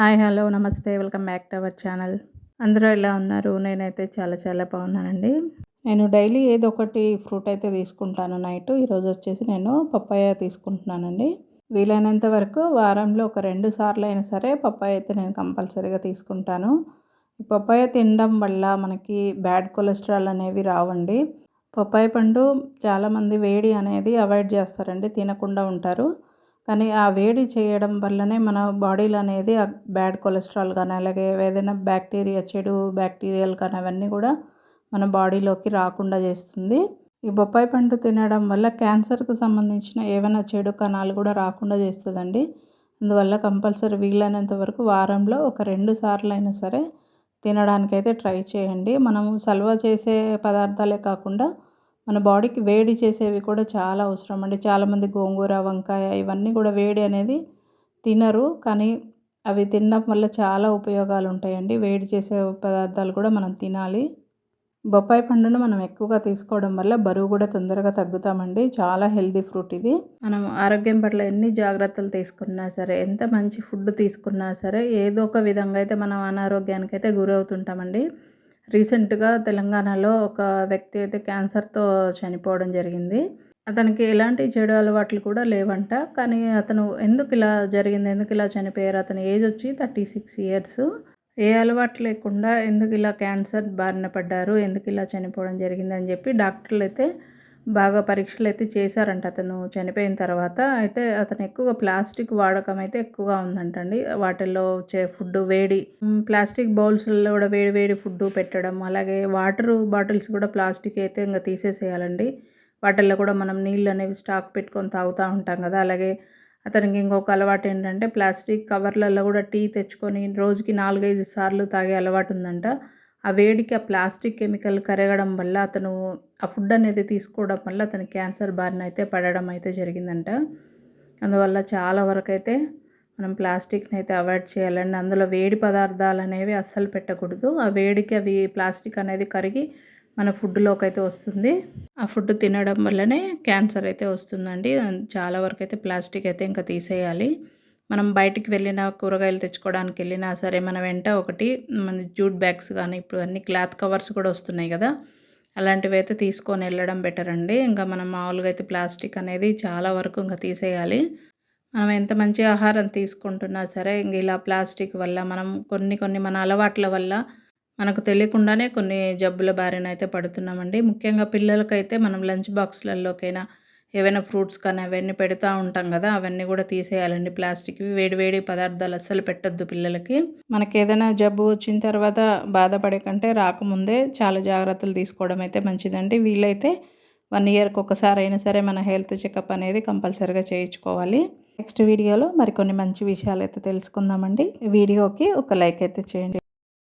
Hi hello namaste welcome back to our channel. అందరూ ఎలా ఉన్నారు? నేనైతే చాలా చాలా బాగున్నానండి. నేను డైలీ ఏదో ఒకటి ఫ్రూట్ అయితే తీసుకుంటాను నైట్. ఈరోజు వచ్చేసి నేను పప్పాయ తీసుకుంటున్నానండి. వీలైనంత వరకు వారంలో ఒక రెండు సార్లు అయినా సరే పప్పాయ అయితే నేను కంపల్సరీగా తీసుకుంటాను. పప్పాయ తినడం వల్ల మనకి బ్యాడ్ కొలెస్ట్రాల్ అనేవి రావండి. పప్పాయ పండు చాలామంది వేడి అనేది అవాయిడ్ చేస్తారండి తినకుండా ఉంటారు. కానీ ఆ వేడి చేయడం వల్లనే మన బాడీలో అనేది బ్యాడ్ కొలెస్ట్రాల్ కానీ అలాగే ఏదైనా బ్యాక్టీరియా చెడు బ్యాక్టీరియల్ కానీ అవన్నీ కూడా మన బాడీలోకి రాకుండా చేస్తుంది. ఈ బొప్పాయి పండు తినడం వల్ల క్యాన్సర్కి సంబంధించిన ఏమైనా చెడు కణాలు కూడా రాకుండా చేస్తుందండి. అందువల్ల కంపల్సరీ వీలైనంత వరకు వారంలో ఒక రెండు సార్లు అయినా సరే తినడానికైతే ట్రై చేయండి. మనము సల్వ చేసే పదార్థాలే కాకుండా మన బాడీకి వేడి చేసేవి కూడా చాలా అవసరం అండి. చాలామంది గోంగూర వంకాయ ఇవన్నీ కూడా వేడి అనేది తినరు. కానీ అవి తినడం వల్ల చాలా ఉపయోగాలు ఉంటాయండి. వేడి చేసే పదార్థాలు కూడా మనం తినాలి. బొప్పాయి పండును మనం ఎక్కువగా తీసుకోవడం వల్ల బరువు కూడా తొందరగా తగ్గుతామండి. చాలా హెల్తీ ఫ్రూట్ ఇది. మనం ఆరోగ్యం పట్ల ఎన్ని జాగ్రత్తలు తీసుకున్నా సరే ఎంత మంచి ఫుడ్ తీసుకున్నా సరే ఏదో ఒక విధంగా అయితే మనం అనారోగ్యానికి అయితే గురవుతుంటామండి. రీసెంట్గా తెలంగాణలో ఒక వ్యక్తి అయితే క్యాన్సర్తో చనిపోవడం జరిగింది. అతనికి ఎలాంటి చెడు అలవాట్లు కూడా లేవంట. కానీ అతను ఎందుకు ఇలా జరిగింది? ఎందుకు ఇలా చనిపోయారు? అతని ఏజ్ వచ్చి థర్టీ సిక్స్ ఇయర్స్. ఏ అలవాటు లేకుండా ఎందుకు ఇలా క్యాన్సర్ బారిన పడ్డారు? ఎందుకు ఇలా చనిపోవడం జరిగింది? అని చెప్పి డాక్టర్లు అయితే బాగా పరీక్షలు అయితే చేశారంట అతను. చనిపోయిన తర్వాత అయితే అతను ఎక్కువగా ప్లాస్టిక్ వాడకం అయితే ఎక్కువగా ఉందంటండి. వాటిల్లో వచ్చే ఫుడ్ వేడి ప్లాస్టిక్ బౌల్స్లో కూడా వేడి వేడి ఫుడ్ పెట్టడం అలాగే వాటర్ బాటిల్స్ కూడా ప్లాస్టిక్ అయితే ఇంకా తీసేసేయాలండి. వాటిల్లో కూడా మనం నీళ్ళు అనేవి స్టాక్ పెట్టుకొని తాగుతూ ఉంటాం కదా. అలాగే అతనికి ఇంకొక అలవాటు ఏంటంటే ప్లాస్టిక్ కవర్లలో కూడా టీ తెచ్చుకొని రోజుకి నాలుగైదు సార్లు తాగే అలవాటు ఉందంట. ఆ వేడికి ఆ ప్లాస్టిక్ కెమికల్ కరగడం వల్ల అతను ఆ ఫుడ్ అనేది తీసుకోవడం వల్ల అతను క్యాన్సర్ బారిన అయితే పడడం అయితే జరిగిందంట. అందువల్ల చాలా వరకు అయితే మనం ప్లాస్టిక్ని అయితే అవాయిడ్ చేయాలండి. అందులో వేడి పదార్థాలు అనేవి అస్సలు పెట్టకూడదు. ఆ వేడికి అవి ప్లాస్టిక్ అనేది కరిగి మన ఫుడ్లోకి అయితే వస్తుంది. ఆ ఫుడ్ తినడం వల్లనే క్యాన్సర్ అయితే వస్తుందండి. చాలా వరకు అయితే ప్లాస్టిక్ అయితే ఇంకా తీసేయాలి. మనం బయటికి వెళ్ళిన కూరగాయలు తెచ్చుకోవడానికి వెళ్ళినా సరే మన వెంట ఒకటి మన జూట్ బ్యాగ్స్ కానీ ఇప్పుడు అన్ని క్లాత్ కవర్స్ కూడా వస్తున్నాయి కదా. అలాంటివి అయితే తీసుకొని వెళ్ళడం బెటర్ అండి. ఇంకా మనం మామూలుగా అయితే ప్లాస్టిక్ అనేది చాలా వరకు ఇంకా తీసేయాలి. మనం ఎంత మంచి ఆహారం తీసుకుంటున్నా సరే ఇంక ఇలా ప్లాస్టిక్ వల్ల మనం కొన్ని కొన్ని మన అలవాట్ల వల్ల మనకు తెలియకుండానే కొన్ని జబ్బుల బారిన అయితే పడుతున్నామండి. ముఖ్యంగా పిల్లలకైతే మనం లంచ్ బాక్స్లలోకైనా ఏవైనా ఫ్రూట్స్ కానీ అవన్నీ పెడతా ఉంటాం కదా అవన్నీ కూడా తీసేయాలండి. ప్లాస్టిక్వి వేడివేడి పదార్థాలు అస్సలు పెట్టద్దు పిల్లలకి. మనకి ఏదైనా జబ్బు వచ్చిన తర్వాత బాధపడే కంటే రాకముందే చాలా జాగ్రత్తలు తీసుకోవడం అయితే మంచిదండి. వీలైతే వన్ ఇయర్కి ఒకసారి అయినా సరే మన హెల్త్ చెకప్ అనేది కంపల్సరీగా చేయించుకోవాలి. నెక్స్ట్ వీడియోలో మరికొన్ని మంచి విషయాలు అయితే తెలుసుకుందామండి. వీడియోకి ఒక లైక్ అయితే చేయండి.